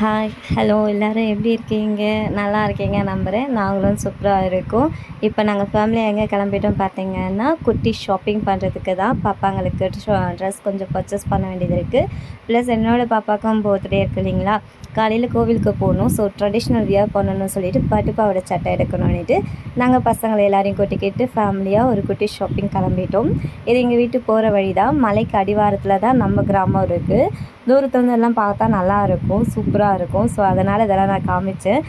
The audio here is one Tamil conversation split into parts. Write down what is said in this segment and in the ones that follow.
ஹாய் ஹலோ எல்லோரும் எப்படி இருக்கீங்க? நல்லா இருக்கீங்க நம்புகிறேன் நாங்களும் சூப்பராக இருக்கோம். இப்போ நாங்கள் ஃபேமிலியாக எங்கே கிளம்பிட்டோம் பார்த்தீங்கன்னா குட்டி ஷாப்பிங் பண்ணுறதுக்கு தான் பாப்பாங்களுக்கு ட்ரெஸ் கொஞ்சம் பர்ச்சேஸ் பண்ண வேண்டியது இருக்குது ப்ளஸ் என்னோடய பாப்பாக்கும் பர்த்டே இருக்கு இல்லைங்களா? காலையில் கோவிலுக்கு போகணும். ஸோ ட்ரெடிஷ்னல் வியர் பண்ணணும்னு சொல்லிட்டு பட்டுப்பாவோட சட்டை எடுக்கணும்னுட்டு நாங்கள் பசங்களை எல்லாரையும் கூட்டிக்கிட்டு ஃபேமிலியாக ஒரு குட்டி ஷாப்பிங் கிளம்பிட்டோம். இது எங்கள் வீட்டு போகிற வழி தான் மலைக்கு அடிவாரத்தில் தான் நம்ம கிராமம் இருக்குது தூரத்துலேருந்து எல்லாம் பார்த்தா நல்லா இருக்கும் சூப்பராக இருக்கும் ஸோ அதனால் இதெல்லாம் நான் காமிச்சேன்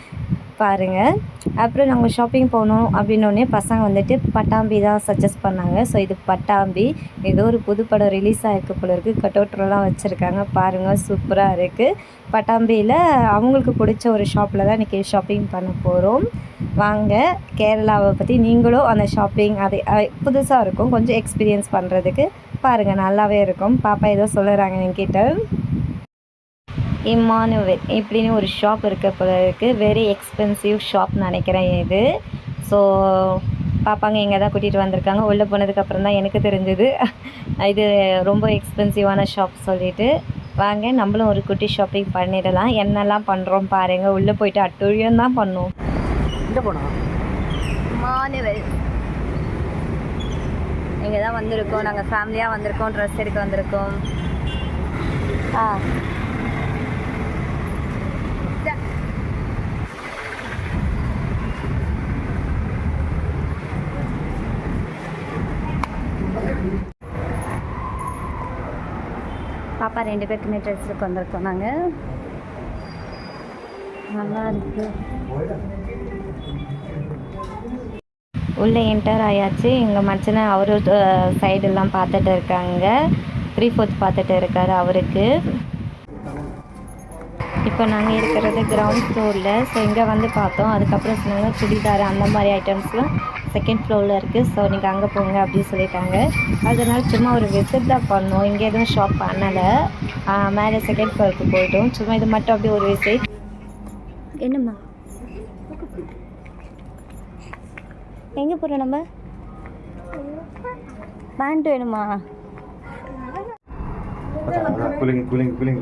பாருங்கள் அப்புறம் நாங்கள் ஷாப்பிங் போகணும் அப்படின்னோடனே பசங்க வந்துட்டு பட்டாம்பி தான் சஜஸ்ட் பண்ணாங்க. ஸோ இது பட்டாம்பி. ஏதோ ஒரு புது படம் ரிலீஸ் ஆகிருக்கு போல இருக்குது கட்டோட்டரெலாம் வச்சுருக்காங்க. பாருங்கள் சூப்பராக இருக்குது பட்டாம்பியில் அவங்களுக்கு பிடிச்ச ஒரு ஷாப்பில் தான் இன்றைக்கி ஷாப்பிங் பண்ண போகிறோம் வாங்க கேரளாவை பற்றி நீங்களும் அந்த ஷாப்பிங் அது புதுசாக இருக்கும். கொஞ்சம் எக்ஸ்பீரியன்ஸ் பண்ணுறதுக்கு பாருங்கள் நல்லாவே இருக்கும். பாப்பா ஏதோ சொல்லுறாங்க என்கிட்ட. இம்மானுவேல் இப்படின்னு ஒரு ஷாப் இருக்க போல இருக்குது வெரி எக்ஸ்பென்சிவ் ஷாப் நினைக்கிறேன் இது. ஸோ பாப்பாங்க இங்கே தான் கூட்டிகிட்டு வந்திருக்காங்க. உள்ளே போனதுக்கப்புறம் தான் எனக்கு தெரிஞ்சது. இது ரொம்ப எக்ஸ்பென்சிவான ஷாப் சொல்லிட்டு. வாங்க நம்மளும் ஒரு குட்டி ஷாப்பிங் பண்ணிடலாம். என்னெல்லாம் பண்ணுறோம் பாருங்கள் உள்ளே போயிட்டு அட்டுழியம் தான் பண்ணுவோம். எங்கே போனோம் மானுவல் இங்கே தான் வந்திருக்கோம். நாங்கள் ஃபேமிலியாக வந்திருக்கோம். ட்ரெஸ் எடுக்க வந்திருக்கோம். ஆ. பாப்பா ரெண்டு பேருக்குமே ட்ரெஸ் எடுக்க வந்திருக்கோம். நாங்கள் நல்லா இருக்கு. உள்ளே என்டர் ஆயாச்சு. எங்கள் மச்சனை அவரு சைடெல்லாம் பார்த்துட்டு இருக்காங்க. த்ரீ ஃபோர்த் பார்த்துட்டு இருக்காரு அவருக்கு. இப்போ நாங்கள் இருக்கிறது கிரவுண்ட் ஃப்ளோரில் ஸோ இங்கே வந்து பார்த்தோம். அதுக்கப்புறம் சொன்னாங்க சுடிதார் அந்த மாதிரி ஐட்டம்ஸ்லாம் செகண்ட் ஃப்ளோரில் இருக்குது ஸோ நீங்கள் அங்கே போங்க அப்படின்னு சொல்லிட்டாங்க. அதனால் சும்மா ஒரு விசிட் தான் பண்ணோம். இங்கே எதுவும் ஷாப் பண்ணலை. மேலே செகண்ட் ஃப்ளோருக்கு போயிட்டோம். சும்மா இது மட்டும் அப்படியே ஒரு விசிட் என்னம்மா? எங்கே போகிறோம் நம்ம? பேண்ட் வேணுமா? கூலிங் கூலிங் கூலிங்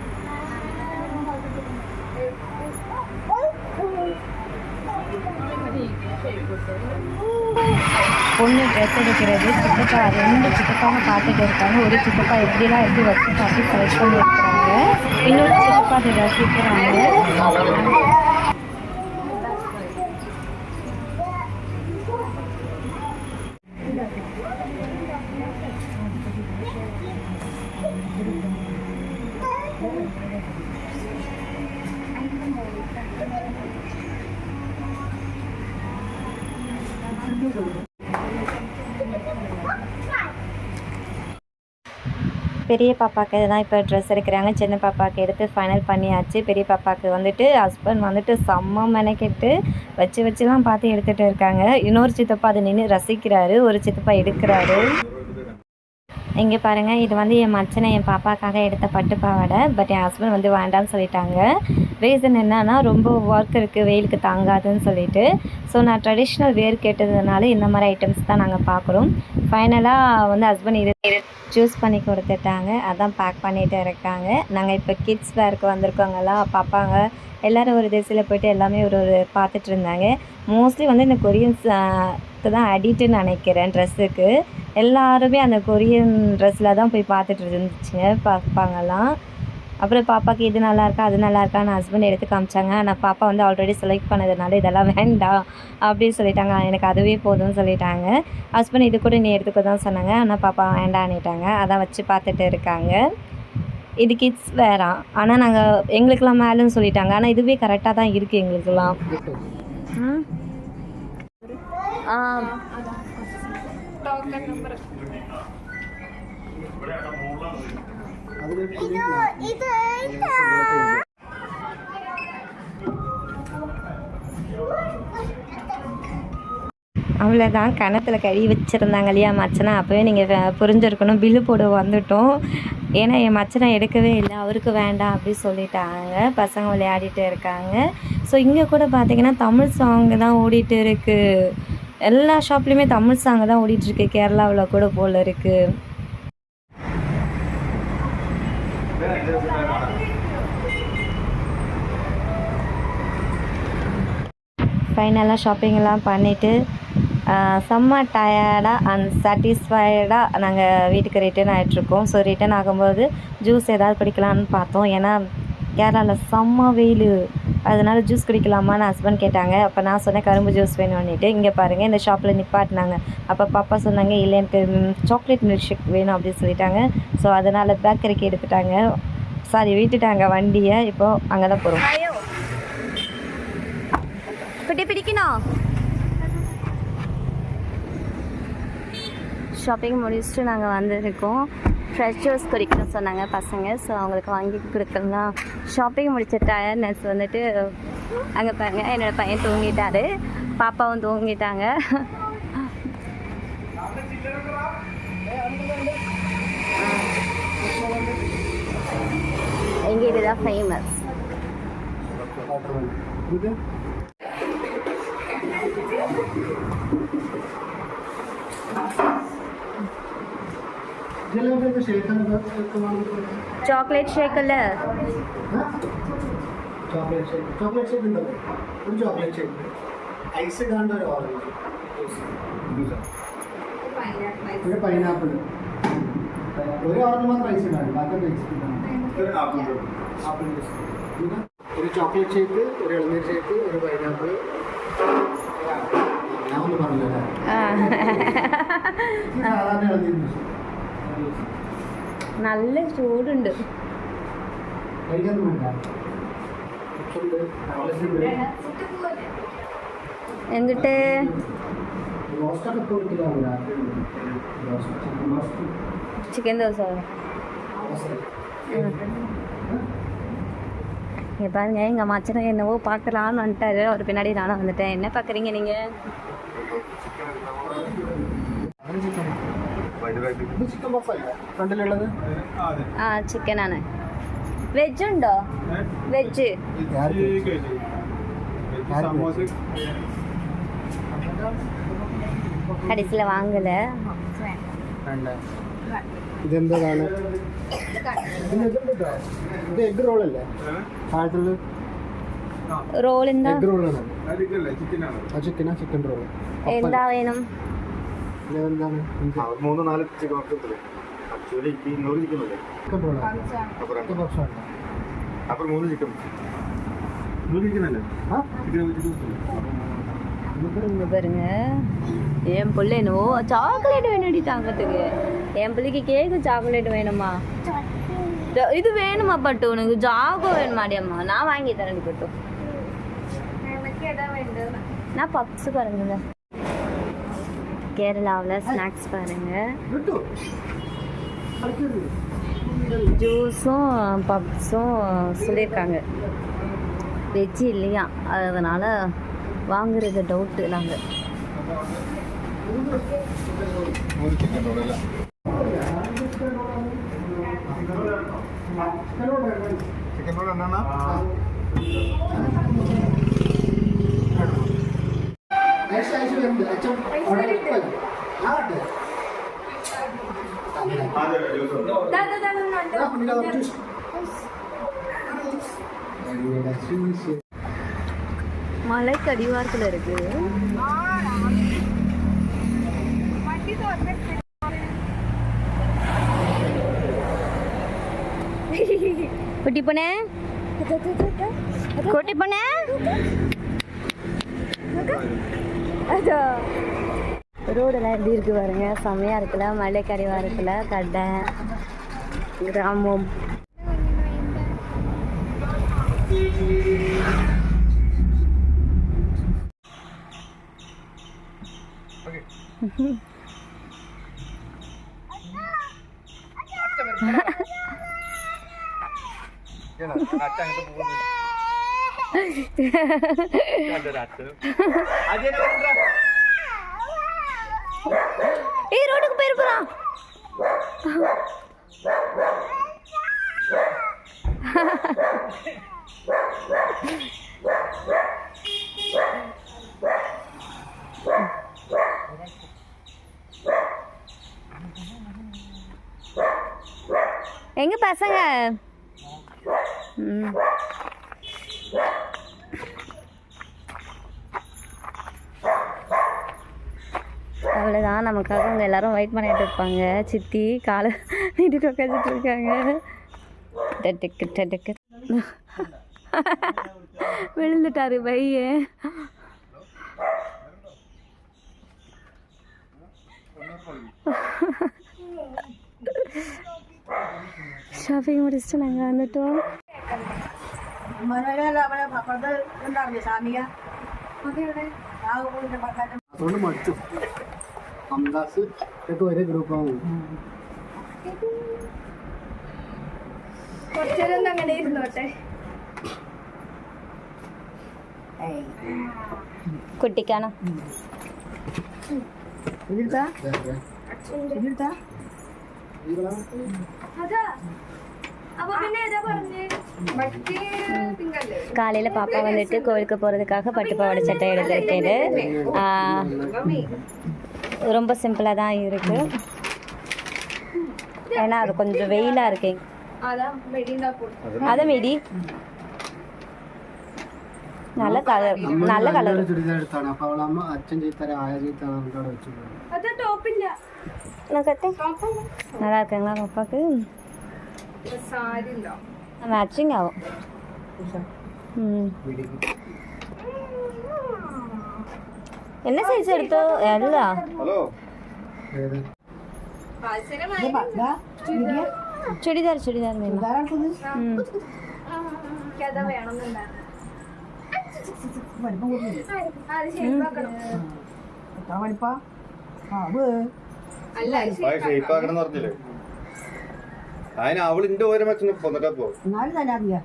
பொண்ணு ட்ரெஸ் எடுக்கிறது சித்தப்பா ரெண்டு சித்தப்பாவை பார்த்துட்டு இருக்காங்க. ஒரு சித்தப்பா எப்படிலாம் எப்படி வச்சு பார்த்து செலக்ட் பண்ணி இருக்கிறாங்க இன்னொரு சித்தப்பா அதை ரசிக்கிறாங்க பெரிய பாப்பாவுக்கு தான் இப்போ ட்ரெஸ் எடுக்கிறாங்க. சின்ன பாப்பாவுக்கு எடுத்து ஃபைனல் பண்ணியாச்சு. பெரிய பாப்பாவுக்கு வந்துட்டு ஹஸ்பண்ட் வந்துட்டு செம்ம மெனக்கெட்டு வச்சு வச்சுலாம் பார்த்து எடுத்துகிட்டு இருக்காங்க. இன்னொரு சித்தப்பா அதை நின்று ரசிக்கிறாரு. ஒரு சித்தப்பா எடுக்கிறாரு. இங்கே பாருங்கள் இது வந்து என் மச்சனை என் பாப்பாக்காக எடுத்த பட்டு பாவாடை பட் என் ஹஸ்பண்ட் வந்து வேண்டாம்னு சொல்லிட்டாங்க. ரீசன் என்னன்னா ரொம்ப ஒர்க் இருக்குது வெயிலுக்கு தாங்காதுன்னு சொல்லிட்டு. ஸோ நான் ட்ரெடிஷ்னல் வேர் கேட்டதுனால இந்த மாதிரி ஐட்டம்ஸ் தான் நாங்கள் பார்க்குறோம். ஃபைனலாக வந்து ஹஸ்பண்ட் இது சூஸ் பண்ணி கொடுத்துட்டாங்க. அதான் பேக் பண்ணிகிட்டு இருக்காங்க. நாங்கள் இப்போ கிட்ஸ் வேருக்கு வந்திருக்கோங்களா பார்ப்பாங்க எல்லோரும் ஒரு திசையில் போயிட்டு எல்லாமே ஒரு ஒரு பார்த்துட்டு இருந்தாங்க. மோஸ்ட்லி வந்து இந்த கொரியன்ஸ் தான் அடிட்டுன்னு நினைக்கிறேன் ட்ரெஸ்ஸுக்கு எல்லாருமே அந்த கொரியன் ட்ரெஸ்ஸில் தான் போய் பார்த்துட்டு இருந்துச்சுங்க பார்ப்பாங்கலாம் அப்புறம் பாப்பாவுக்கு இது நல்லா இருக்கா அது நல்லா இருக்கான்னு ஹஸ்பண்ட் எடுத்து காமிச்சாங்க. ஆனால் பாப்பா வந்து ஆல்ரெடி செலக்ட் பண்ணதுனால இதெல்லாம் வேண்டாம் அப்படின்னு சொல்லிட்டாங்க. எனக்கு அதுவே போதும்னு சொல்லிட்டாங்க. ஹஸ்பண்ட் இது கூட நீ எடுத்துக்க தான் சொன்னாங்க. ஆனால் பாப்பா வேண்டான்னுட்டாங்க. அதான் வச்சு பார்த்துட்டு இருக்காங்க. இது கிட்ஸ் வேறாம் ஆனால் நாங்கள் எங்களுக்கெல்லாம் மேலேன்னு சொல்லிட்டாங்க. ஆனால் இதுவே கரெக்டாக தான் இருக்குது எங்களுக்கெல்லாம். ஆ. அவ்வளோதான் கணத்தில் கறி வச்சுருந்தாங்க இல்லையா மச்சனா? அப்போவே நீங்கள் புரிஞ்சிருக்கணும். பில்லு போட வந்துட்டோம். ஏன்னா என் மச்சனை எடுக்கவே இல்லை. அவருக்கு வேண்டாம் அப்படி சொல்லிட்டாங்க. பசங்க விளையாடிட்டு இருக்காங்க. ஸோ இங்கே கூட பார்த்தீங்கன்னா தமிழ் சாங்கு தான் ஓடிட்டு இருக்கு. எல்லா ஷாப்லேயுமே தமிழ் சாங் தான் ஓடிட்டுருக்கு. கேரளாவில் கூட போல் இருக்குது ஃபைனலாக ஷாப்பிங்லாம் பண்ணிவிட்டு செம்ம டயர்டாக அண்ட் சாட்டிஸ்ஃபைடாக நாங்கள் வீட்டுக்கு ரிட்டர்ன் ஆகிட்ருக்கோம் ஸோ ரிட்டர்ன் ஆகும்போது ஜூஸ் ஏதாவது குடிக்கலான்னு பார்த்தோம். ஏன்னா கேரளாவில் செம்ம வெயில். அதனால ஜூஸ் குடிக்கலாமான்னு ஹஸ்பண்ட் கேட்டாங்க. அப்போ நான் சொன்னேன் கரும்பு ஜூஸ் வேணும்னுட்டு. இங்கே பாருங்கள் இந்த ஷாப்பில் நிப்பாட்டினாங்க. அப்போ பாப்பா சொன்னாங்க இல்லை எனக்கு சாக்லேட் மில்க் ஷேக் வேணும் அப்படின்னு சொல்லிட்டாங்க. ஸோ அதனால் பேக்கரிக்கு எடுத்துட்டாங்க. சாரி விட்டுட்டாங்க வண்டியை. இப்போது அங்கே தான் போகிறோம் குட்டி பிடிக்கணும். ஷாப்பிங் முடிச்சுட்டு நாங்கள் வந்திருக்கோம். ஃப்ரெஷ் ஜூஸ் குடிக்கணும்னு சொன்னாங்க பசங்க. ஸோ அவங்களுக்கு வாங்கி கொடுக்கலாம் ஷாப்பிங் முடிச்ச டயர்னஸ் வந்துட்டு அங்கே பாருங்க என்னோடய பையன் தூங்கிட்டாரு. பாப்பாவும் தூங்கிட்டாங்க. எங்கள் இதுதான் ஃபேமஸ் ചോക്ലേറ്റ് ഷേക്ക് അല്ലേ ചോക്ലേറ്റ് ഷേക്ക്. ചോക്ലേറ്റ് ഷേക്ക് ഉണ്ടോ? ഒരു ചോക്ലേറ്റ് ഷേക്ക് ഐസ് ഇടാണ്ട് ഒരു ഓറഞ്ച് ഒരു പൈനാപ്പിൾ ഒരു ഓറഞ്ച് മാത്രം ഐസ് ഇടാണ്ട് ബാക്കി ഐസ് ആപ്പിൾ പിന്നെ ഒരു ചോക്ലേറ്റ് ഷേക്ക് ഒരു ഇളനീർ ഷേക്ക് ഒരു പൈനാപ്പിൾ ഞാൻ ഒന്ന് പറഞ്ഞല്ലേ സാധാരണ ഇളനീർ ജ്യൂസ് നല്ല ചൂടുണ്ട് കഴിക്കാനും വേണ്ട ഉണ്ട് ഓറഞ്ച് ഉണ്ട് എന്നിട്ട് റോസ്റ്റൊക്കെ ഇപ്പോൾ കിട്ടില്ല roast chicken roast chicken dosa இங்கே பாருங்க எங்கள் மச்சனை என்னவோ பார்க்கலான்னு வந்துட்டாரு அவர் பின்னாடி நானும் வந்துட்டேன் என்ன பார்க்குறீங்க நீங்கள் ആ ചിക്കനാണ് വെജ് ഉണ്ടോ? വെജ് കടീസിൽ വാങ്ങൽ. ഇതെന്താണ് ഇത് എഗ് റോൾ അല്ലേ? താഴത്തുള്ള റോൾ എന്താ ചിക്കൻ റോൾ എന്താ വേണം? ഇതെന്താണ് മൂന്ന് നാല് ചിക്കൻ വർക്കുണ്ട് ആക്ച്വലി നൂറ് ചിക്കൻ അല്ലേ ചിക്കൻ റോളാണ് அப்புறம் ചിക്കൻ പഫാണ് அப்புறம் மூணு சிக்கன் நூறு சிக்கன் இல்லை ആ சிக்கன் சிக்கன் இங்க பாருங்க என் பிள்ளை என்னவோ சாக்லேட் வேணும்டி தாங்கத்துக்கு என் பிள்ளைக்கு கேக்கு சாக்லேட் வேணுமா ஜ- இது வேணுமா பட்டு உனக்கு ஜாகோ வேணுமாடி அம்மா நான் வாங்கி தரேன் பட்டு நான் பப்ஸ் பாருங்க கேரளாவில் ஸ்நாக்ஸ் பாருங்கள் ஜூஸும் பப்ஸும் சொல்லியிருக்காங்க. வெஜ் இல்லையா? அதனால் வாங்குறது டவுட்டு நாங்கள் என்னன்னா? மலைக்கு அடிவாரத்தில் இருக்கு குட்டி பொண்ணே. குட்டி பொண்ணே. ரோடெல்லாம் எப்படி இருக்கு பாருங்க. செம்மையா இருக்குல்ல மலைக்கடிவாரத்தில் கடை. கிராமம் ஏய் ரோட்டுக்கு போயிருப்பான் எங்க பசங்க? ம். ஆனால் நமக்காக அவங்க எல்லாரும் வெயிட் பண்ணிட்டு இருப்பாங்க. சித்தி காலை நீட்டுக்கு உக்காச்சிட்டு இருக்காங்க. டெக்கு டெக்கு விழுந்துட்டாரு பையே ஷாப்பிங் முடிச்சுட்டு நாங்கள் வந்துட்டோம். சாமியா. சொல்லுமா അംദാസ് ഒക്കെ ഒരേ ഗ്രൂപ്പാണ് കുട്ടിക്കാണോ காலையில் பாப்பா வந்துட்டு கோவிலுக்கு போகிறதுக்காக பட்டு பாவாடை சட்டை எடுத்திருக்கேன் ஆ, ரொம்ப சிம்பிளாக தான் இருக்குது ஏன்னா அது கொஞ்சம் வெயிலாக இருக்கேங்க அதை மீடி நல்ல கலர் நல்ல கலர் நல்லா இருக்குங்களா பாப்பாக்கு? மேட்சிங் ஆகும். ம். എന്നെ സൈസ് എടുത്തോ? അല്ല. ചുടിദാർ ചുടിദാർ അതിന് അവളിന്റെ ഓരോ മെച്ചം പോന്നിട്ടാ പോ എന്നാലും തന്നെ അറിയാം.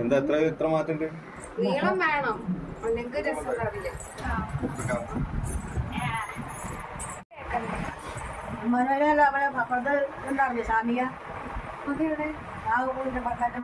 എന്താ എത്ര എത്ര മാറ്റം നീളം വേണം. അല്ലെങ്കിൽ രസമുണ്ടാവില്ല മനോരല്ല അവിടെ പപ്പത് ഉണ്ടാവില്ലേ സാമിക ആ പക്കാറ്റ.